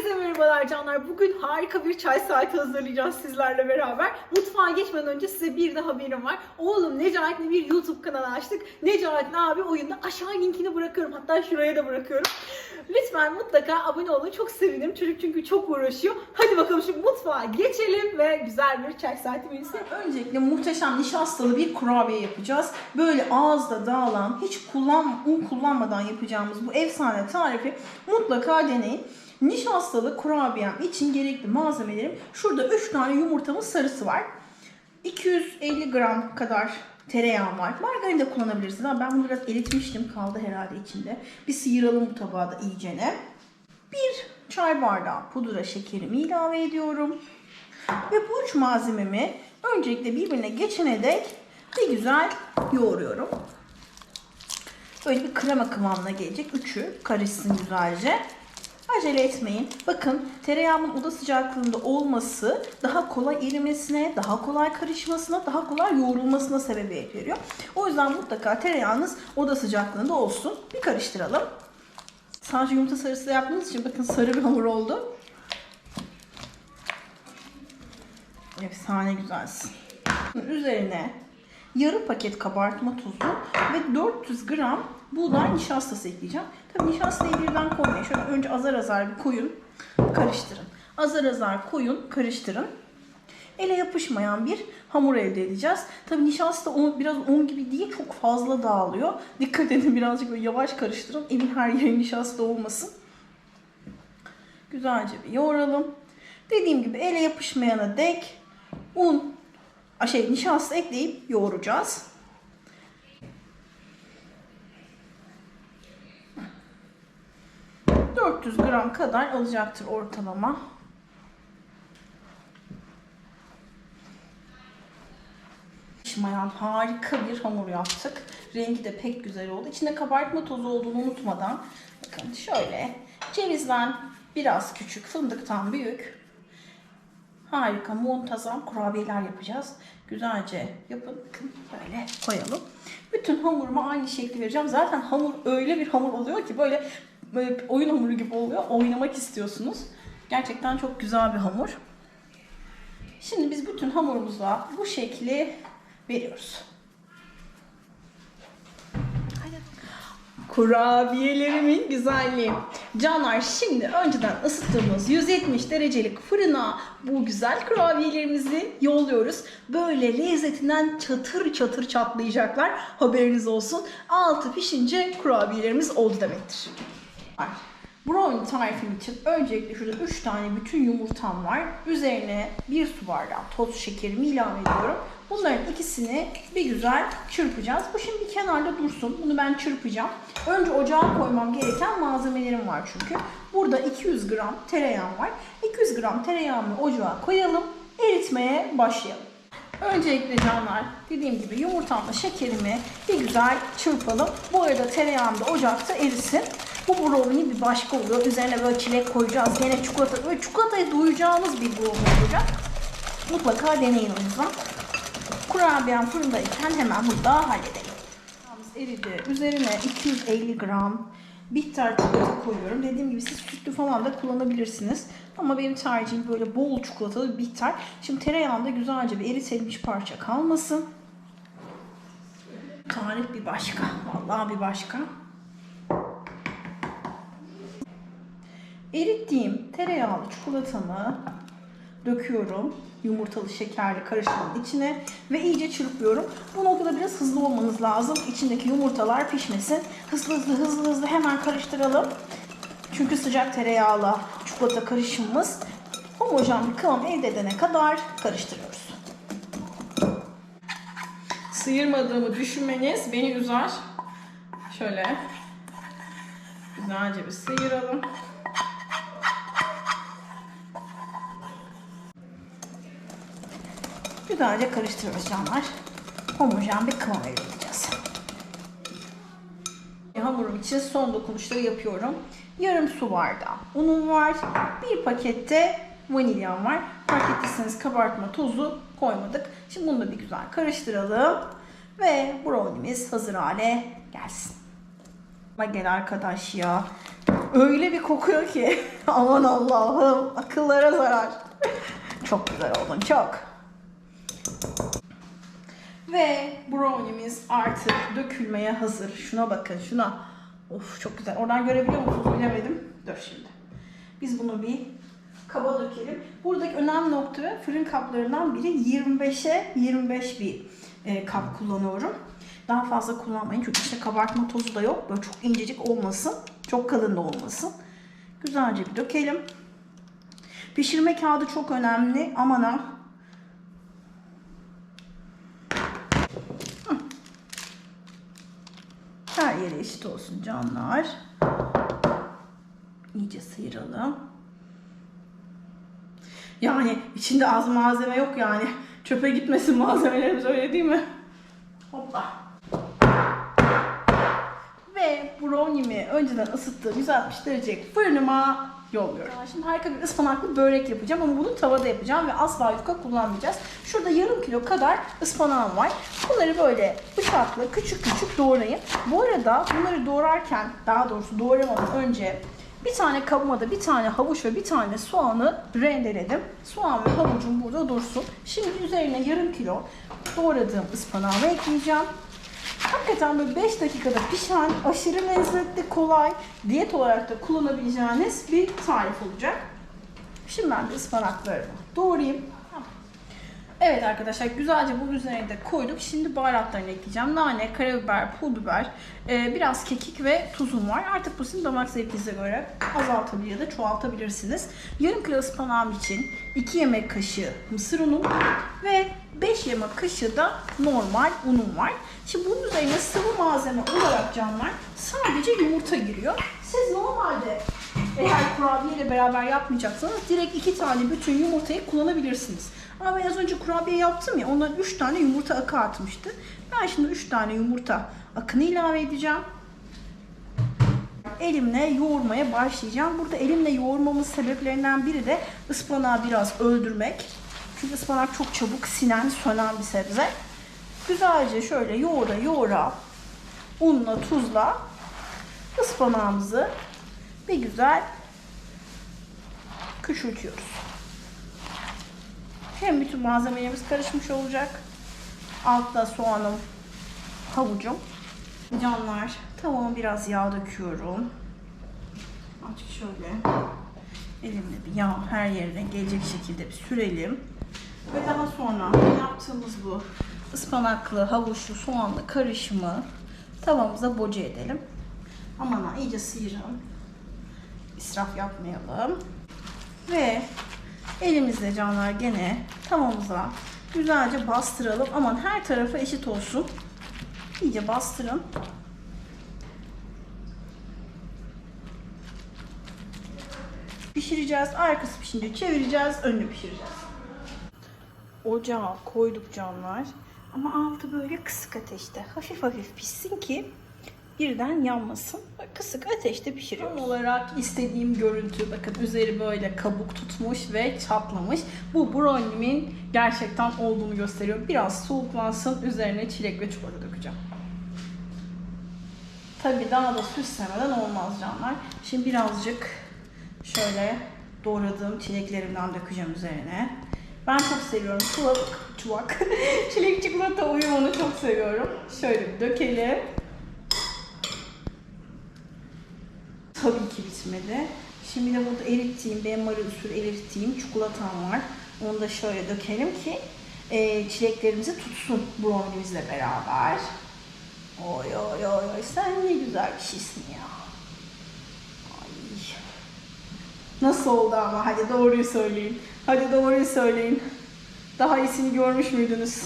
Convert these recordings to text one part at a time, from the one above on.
Herkese merhabalar canlar. Bugün harika bir çay saati hazırlayacağız sizlerle beraber. Mutfağa geçmeden önce size bir de haberim var. Oğlum Necahit'le bir YouTube kanalı açtık. Necahit'in abi oyunda aşağı linkini bırakıyorum. Hatta şuraya da bırakıyorum. Lütfen mutlaka abone olun. Çok sevinirim. Çocuk çünkü çok uğraşıyor. Hadi bakalım şimdi mutfağa geçelim ve güzel bir çay saati menüsü. Öncelikle muhteşem nişastalı bir kurabiye yapacağız. Böyle ağızda dağılan, hiç kullan, un kullanmadan yapacağımız bu efsane tarifi mutlaka deneyin. Nişastalı kurabiyem için gerekli malzemelerim şurada 3 tane yumurtamın sarısı var. 250 gram kadar tereyağım var. Margarin de kullanabilirsiniz ama ben bunu biraz eritmiştim. Kaldı herhalde içinde. Bir sıyıralım bu tabağı da iyicene. Bir çay bardağı pudra şekerimi ilave ediyorum. Ve bu üç malzememi öncelikle birbirine geçene dek bir güzel yoğuruyorum. Böyle bir krema kıvamına gelecek. Üçü karışsın güzelce. Acele etmeyin. Bakın tereyağımın oda sıcaklığında olması daha kolay erimesine, daha kolay karışmasına, daha kolay yoğrulmasına sebebiyet veriyor. O yüzden mutlaka tereyağınız oda sıcaklığında olsun. Bir karıştıralım. Sadece yumurta sarısı yaptığınız için bakın sarı bir hamur oldu. Efsane güzelsin. Üzerine yarı paket kabartma tozu ve 400 gram buğday nişastası ekleyeceğim. Tabii nişastayı birden koymayın. Şöyle önce azar azar bir koyun, karıştırın. Azar azar koyun, karıştırın. Ele yapışmayan bir hamur elde edeceğiz. Tabii nişasta un, biraz un gibi değil, çok fazla dağılıyor. Dikkat edin birazcık böyle yavaş karıştırın. Evin her yeri nişasta olmasın. Güzelce bir yoğuralım. Dediğim gibi ele yapışmayana dek un, şey nişasta ekleyip yoğuracağız. ...400 gram kadar alacaktır ortalama. Pişmayan harika bir hamur yaptık. Rengi de pek güzel oldu. İçinde kabartma tozu olduğunu unutmadan... ...bakın şöyle cevizden biraz küçük, fındıktan büyük... Harika, muntazam kurabiyeler yapacağız. Güzelce yapın. Bakın böyle koyalım. Bütün hamuruma aynı şekli vereceğim. Zaten hamur öyle bir hamur oluyor ki böyle, böyle oyun hamuru gibi oluyor. Oynamak istiyorsunuz. Gerçekten çok güzel bir hamur. Şimdi biz bütün hamurumuza bu şekli veriyoruz. Kurabiyelerimin güzelliği. Canlar şimdi önceden ısıttığımız 170 derecelik fırına bu güzel kurabiyelerimizi yolluyoruz. Böyle lezzetinden çatır çatır çatlayacaklar. Haberiniz olsun. Altı pişince kurabiyelerimiz oldu demektir. Brownie tarifim için öncelikle şurada 3 tane bütün yumurtam var. Üzerine 1 su bardağı toz şekerimi ilave ediyorum. Bunların ikisini bir güzel çırpacağız. Bu şimdi kenarda dursun. Bunu ben çırpacağım. Önce ocağa koymam gereken malzemelerim var çünkü. Burada 200 gram tereyağım var. 200 gram tereyağımı ocağa koyalım. Eritmeye başlayalım. Öncelikle canlar dediğim gibi yumurtamla şekerimi bir güzel çırpalım. Bu arada tereyağım da ocakta erisin. Bu brownie bir başka oluyor. Üzerine böyle çilek koyacağız. Gene çikolata. Böyle çikolatayı duyacağınız bir brownie olacak. Mutlaka deneyin o yüzden. Kurabiyem fırındayken hemen burada halledelim. Eridi. Üzerine 250 gram bitter çikolata koyuyorum. Dediğim gibi siz sütlü falan da kullanabilirsiniz. Ama benim tercihim böyle bol çikolatalı bitter. Şimdi tereyağında güzelce bir eritebilmiş parça kalmasın. Tarif bir başka. Vallahi bir başka. Erittiğim tereyağlı çikolatamı döküyorum. Yumurtalı şekerli karışımın içine ve iyice çırpıyorum. Bu noktada biraz hızlı olmanız lazım. İçindeki yumurtalar pişmesin. Hızlı hızlı hızlı hızlı hemen karıştıralım. Çünkü sıcak tereyağlı çikolata karışımımız homojen bir kıvam elde edene kadar karıştırıyoruz. Sıyırmadığımı düşünmeniz beni üzer. Şöyle güzelce bir sıyıralım. Güzelce karıştırıyoruz canlar. Homojen bir kıvam elde edeceğiz. Hamurum için son dokunuşları yapıyorum. Yarım su bardağı unum var. Bir pakette vanilyam var. Fark ettiyseniz kabartma tozu koymadık. Şimdi bunu da bir güzel karıştıralım. Ve brownie'miz hazır hale gelsin. Gel arkadaş ya. Öyle bir kokuyor ki. Aman Allah'ım. Akıllara zarar. Çok güzel oldun çok. Ve brownie'miz artık dökülmeye hazır. Şuna bakın şuna. Of çok güzel. Oradan görebiliyor musunuz bilemedim. Dur şimdi. Biz bunu bir kaba dökelim. Buradaki önemli nokta fırın kaplarından biri 25'e 25 bir e, kap kullanıyorum. Daha fazla kullanmayın çünkü işte kabartma tozu da yok. Böyle çok incecik olmasın. Çok kalın da olmasın. Güzelce bir dökelim. Pişirme kağıdı çok önemli. Aman ha. Her yere eşit olsun canlar. İyice sıyıralım. Yani içinde az malzeme yok yani. Çöpe gitmesin malzemelerimiz öyle değil mi? Hoppa. Ve brownie'mi önceden ısıttığım 160 derecelik fırınıma yolluyorum. Şimdi harika bir ıspanaklı börek yapacağım ama bunu tavada yapacağım ve asla yufka kullanmayacağız. Şurada yarım kilo kadar ıspanağım var. Bunları böyle bıçakla küçük küçük doğrayın. Bu arada bunları doğrarken daha doğrusu doğramadan önce bir tane kabıma da bir tane havuç ve bir tane soğanı rendeledim. Soğan ve havucum burada dursun. Şimdi üzerine yarım kilo doğradığım ıspanağımı ekleyeceğim. Hakikaten böyle 5 dakikada pişen, aşırı lezzetli, kolay, diyet olarak da kullanabileceğiniz bir tarif olacak. Şimdi ben de ıspanaklarımı doğrayayım. Evet arkadaşlar güzelce bunun üzerine de koyduk. Şimdi baharatlarını ekleyeceğim. Nane, karabiber, pul biber, e, biraz kekik ve tuzum var. Artık bu sizin damak zevkinize göre azaltabilir ya da çoğaltabilirsiniz. Yarım kilo ıspanağım için 2 yemek kaşığı mısır unu ve 5 yemek kaşığı da normal unum var. Şimdi bunun üzerine sıvı malzeme olarak canlar sadece yumurta giriyor. Siz normalde eğer kurabiye ile beraber yapmayacaksanız direkt iki tane bütün yumurtayı kullanabilirsiniz. Ama ben az önce kurabiye yaptım ya ondan 3 tane yumurta akı atmıştı. Ben şimdi 3 tane yumurta akını ilave edeceğim. Elimle yoğurmaya başlayacağım. Burada elimle yoğurmamın sebeplerinden biri de ıspanağı biraz öldürmek. Çünkü ıspanak çok çabuk sinen, sönen bir sebze. Güzelce şöyle yoğura yoğura unla, tuzla ıspanağımızı bir güzel küçültüyoruz. Hem bütün malzemelerimiz karışmış olacak. Altta soğanım, havucum. Canlar, tavama biraz yağ döküyorum. Azıcık şöyle elimle bir yağ her yerine gelecek şekilde bir sürelim. Ve daha sonra yaptığımız bu ıspanaklı, havuçlu, soğanlı karışımı tavamıza boca edelim. Aman ha iyice sıyırın. İsraf yapmayalım. Ve elimizle canlar gene tavamıza güzelce bastıralım. Aman her tarafı eşit olsun. İyice bastırın. Pişireceğiz. Arkası pişince çevireceğiz. Önünü pişireceğiz. Ocağa koyduk canlar. Ama altı böyle kısık ateşte. Hafif hafif pişsin ki birden yanmasın. Kısık ateşte pişiriyoruz. Tam olarak istediğim görüntü. Bakın üzeri böyle kabuk tutmuş ve çatlamış. Bu brownie'min gerçekten olduğunu gösteriyor. Biraz soğuklansın. Üzerine çilek ve çikolata dökeceğim. Tabii daha da süslemeden olmaz canlar. Şimdi birazcık şöyle doğradığım çileklerimden dökeceğim üzerine. Ben çok seviyorum. Çuvak, çuvak. Çilek çikolata uyumunu çok seviyorum. Şöyle dökelim. Tabii ki bitmedi. Şimdi de burada erittiğim, benmari usulü erittiğim çikolatam var. Onu da şöyle dökelim ki e, çileklerimizi tutsun brownie'mizle beraber. Oy oy oy oy sen ne güzel bir şeysin ya. Ay. Nasıl oldu ama hadi doğruyu söyleyin. Hadi doğruyu söyleyin. Daha iyisini görmüş müydünüz?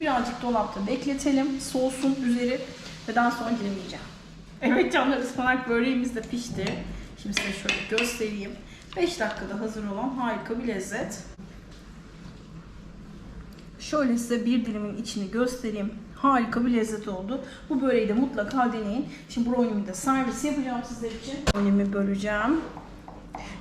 Birazcık dolapta bekletelim. Soğusun üzeri ve daha sonra dilimleyeceğim. Evet canlar ıspanak böreğimiz de pişti. Şimdi size şöyle göstereyim. 5 dakikada hazır olan harika bir lezzet. Şöyle size bir dilimin içini göstereyim. Harika bir lezzet oldu. Bu böreği de mutlaka deneyin. Şimdi brownie'mi de servis yapacağım sizler için. Brownie'mi böleceğim.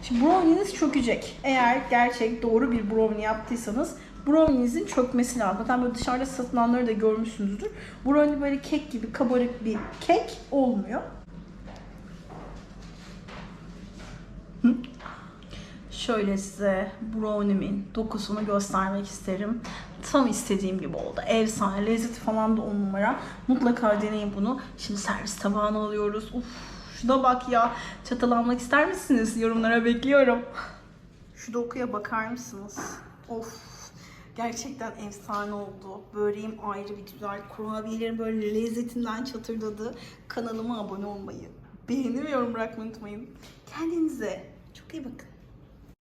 Şimdi brownie'niz çökecek. Eğer gerçek doğru bir brownie yaptıysanız brownie'nizin çökmesi lazım. Zaten böyle dışarıda satılanları da görmüşsünüzdür. Brownie böyle kek gibi kabarık bir kek olmuyor. Şöyle size brownie'min dokusunu göstermek isterim. Tam istediğim gibi oldu. Efsane. Lezzeti falan da on numara. Mutlaka deneyin bunu. Şimdi servis tabağına alıyoruz. Uf, şuna bak ya. Çatal almak ister misiniz? Yorumlara bekliyorum. Şu dokuya bakar mısınız? Of. Gerçekten efsane oldu. Böreğim ayrı bir güzel. Kurabiyelerin böyle lezzetinden çatırdadı. Kanalıma abone olmayı, beğeni ve yorum bırakmayı unutmayın. Kendinize çok iyi bakın.